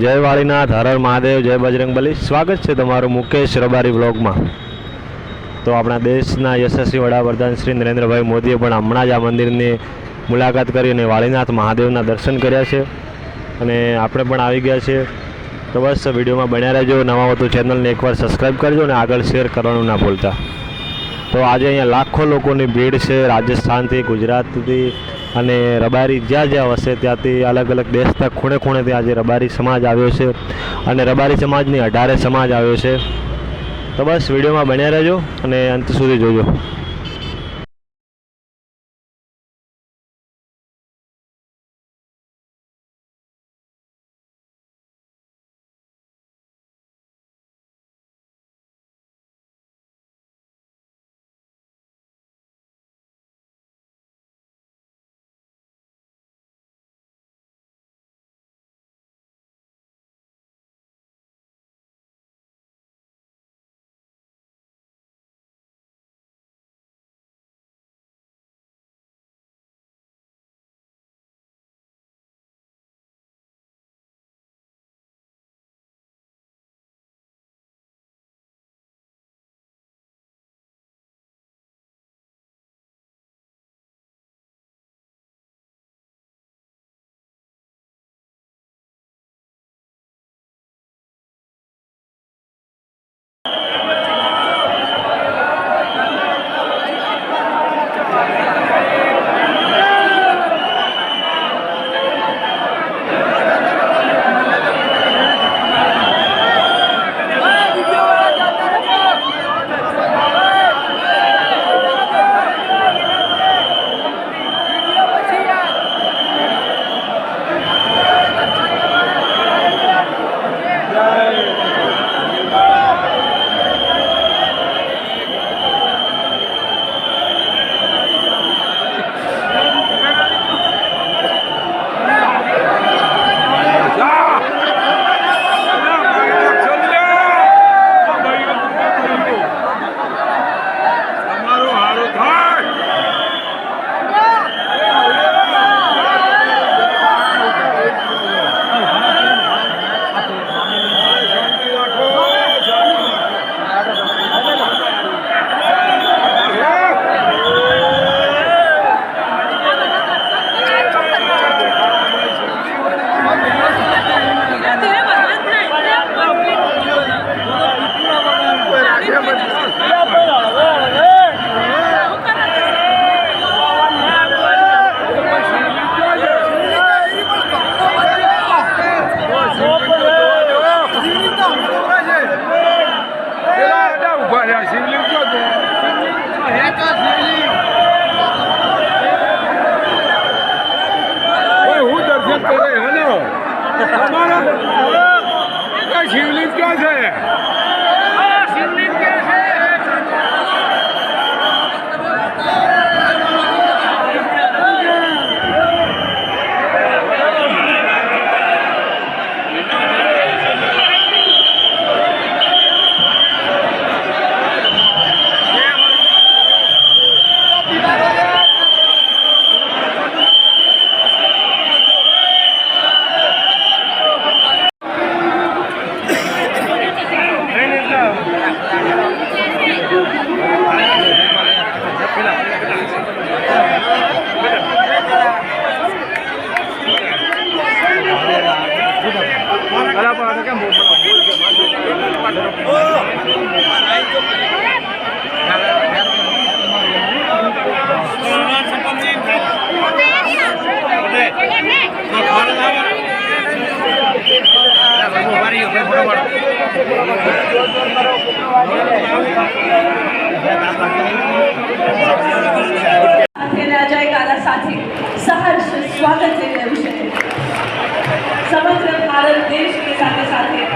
જય વાળીનાથ હરર મહાદેવ, જય બજરંગબલી સ્વાગત છે તમારું મુકેશ રબારી વ્લોગમાં. તો આપણા દેશના યશસ્વી વડાપ્રધાન શ્રી નરેન્દ્રભાઈ મોદીએ પણ હમણાં જ આ મંદિરની મુલાકાત કરી અને વાળીનાથ મહાદેવના દર્શન કર્યા છે. અને આપણે પણ આવી ગયા છે તો બસ વિડીયોમાં બન્યા રહેજો. નવા વધુ ચેનલને એકવાર સબસ્ક્રાઈબ કરજો અને આગળ શેર કરવાનું ના ભૂલતા. તો આજે અહીંયા લાખો લોકોની ભીડ છે રાજસ્થાનથી, ગુજરાતથી અને રબારી જ્યાં જ્યાં વસે ત્યાંથી અલગ અલગ દેશના ખૂણે ખૂણેથી આજે રબારી સમાજ આવ્યો છે. અને રબારી સમાજની અઢારે સમાજ આવ્યો છે. તો બસ વિડીયોમાં બન્યા રહેજો અને અંત સુધી જોજો.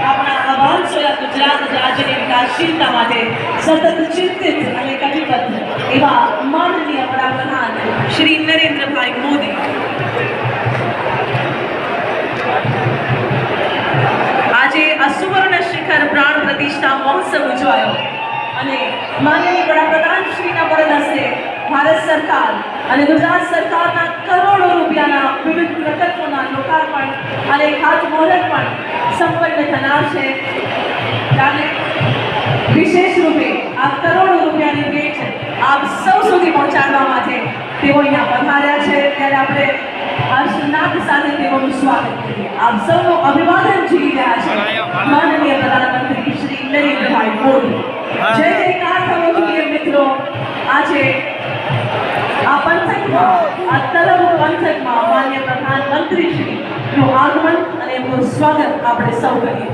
આપણા અવાંશોયા ગુજરાત રાજ્યની વિકાસશીલતા સતત ચિંતિત અને કટિબદ્ધ એવા માનનીય વડાપ્રધાન શ્રી નરેન્દ્રભાઈ મોદી અને માનનીય વડાપ્રધાન શ્રીના વરદ હસ્તે ભારત સરકાર અને ગુજરાત સરકારના કરોડો રૂપિયાના વિવિધ પ્રકલ્પોના લોકાર્પણ અને ખાતમુહૂર્ત પણ સંપન્ન થનાર છે. ત્યારે વિશેષ રૂપે આ કરોડો રૂપિયાની ભેટ આપ સૌ સુધી પહોંચાડવા માટે તેઓ અહીંયા પધાર્યા છે. ત્યારે આપણે હર્ષનાદ સાથે તેઓનું સ્વાગત કરીએ. આપ સૌનું અભિવાદન ઝીલી રહ્યા છે. માનનીય પ્રધાનમંત્રી શ્રી નરેન્દ્રભાઈ મોદી. જય જયકાર થવો આગમન અને સ્વાગત આપણે સૌ કરીએ.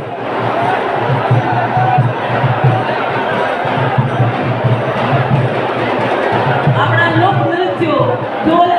આપણા લોક નૃત્યો ઢોલ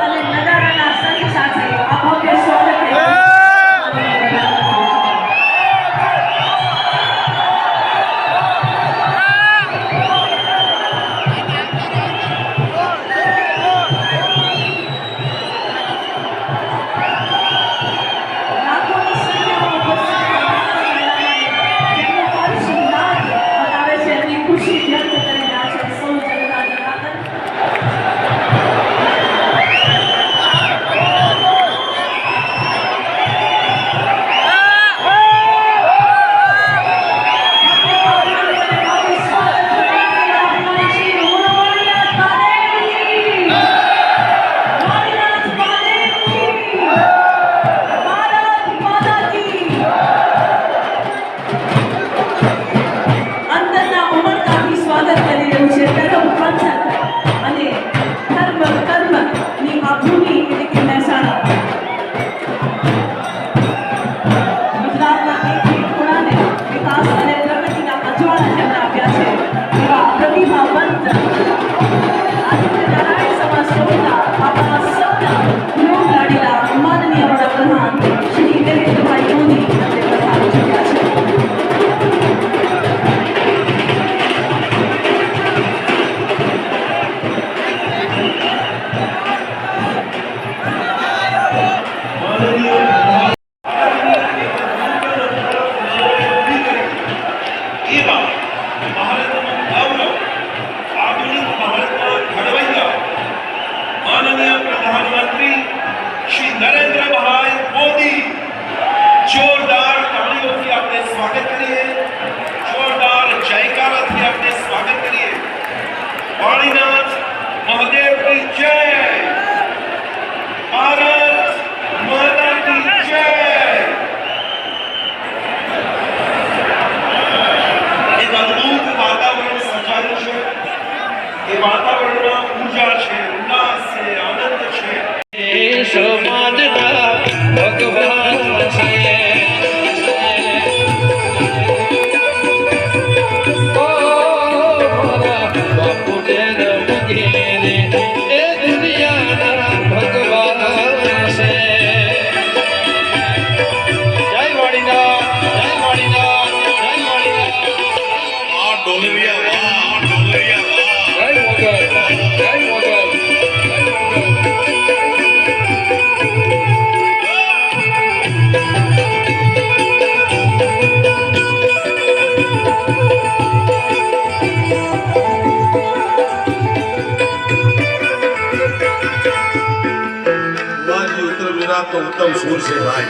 ગુજરાતનો ઉત્તમ સૂર છે ભાઈ.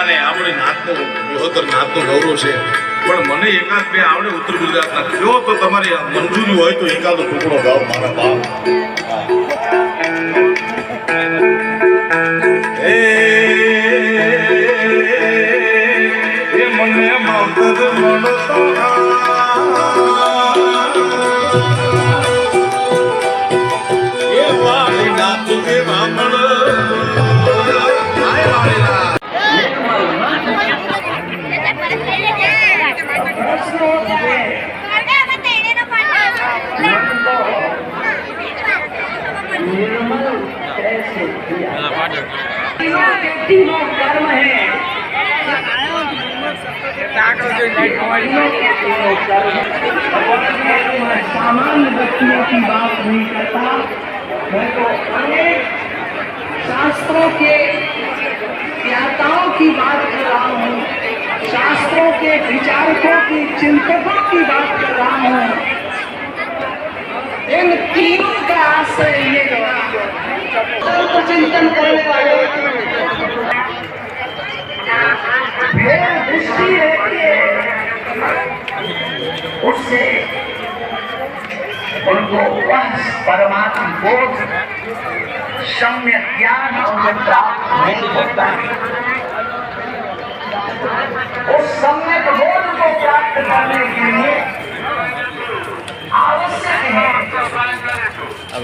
અને આપણે નાતનો વિહોતર નાતનો ગૌરવ છે. પણ મને એકાદ બે આવડે ઉત્તર ગુજરાતના જો તો તમારી મંજૂરી હોય તો એકાદો ટુકડો ગાવ મારા બાપ એ મને માવતર सामान्य व्यक्तियों की बात नहीं करता। मैं तो अनेक शास्त्रों के ज्ञाताओं की बात कर रहा हूँ, शास्त्रों के विचारकों की, चिंतकों की बात कर रहा हूँ। इन तीनों का आश्रय ये चिंतन करने वाले भेद दृष्टि रहती है उससे उनको वह परमात्मा बोध सम्यक ज्ञान उन्हें प्राप्त नहीं होता है उस सम्यक बोध को प्राप्त करने के लिए